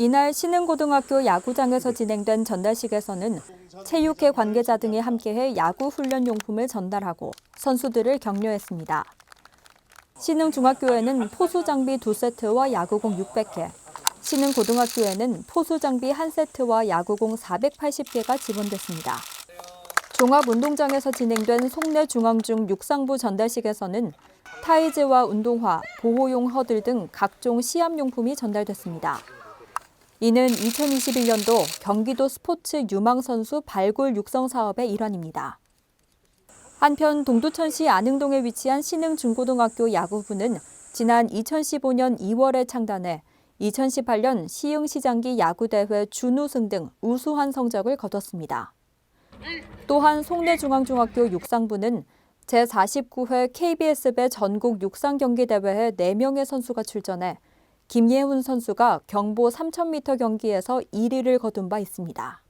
이날 신흥고등학교 야구장에서 진행된 전달식에서는 체육회 관계자 등이 함께해 야구 훈련 용품을 전달하고 선수들을 격려했습니다. 신흥중학교에는 포수 장비 2세트와 야구공 600개, 신흥고등학교에는 포수 장비 1세트와 야구공 480개가 지원됐습니다. 종합운동장에서 진행된 송내중앙중 육상부 전달식에서는 타이즈와 운동화, 보호용 허들 등 각종 시합용품이 전달됐습니다. 이는 2021년도 경기도 스포츠 유망 선수 발굴 육성 사업의 일환입니다. 한편 동두천시 안흥동에 위치한 신흥중고등학교 야구부는 지난 2015년 2월에 창단해 2018년 시흥시장기 야구대회 준우승 등 우수한 성적을 거뒀습니다. 또한 송내중앙중학교 육상부는 제49회 KBS배 전국 육상경기대회에 4명의 선수가 출전해 김예훈 선수가 경보 3000m 경기에서 1위를 거둔 바 있습니다.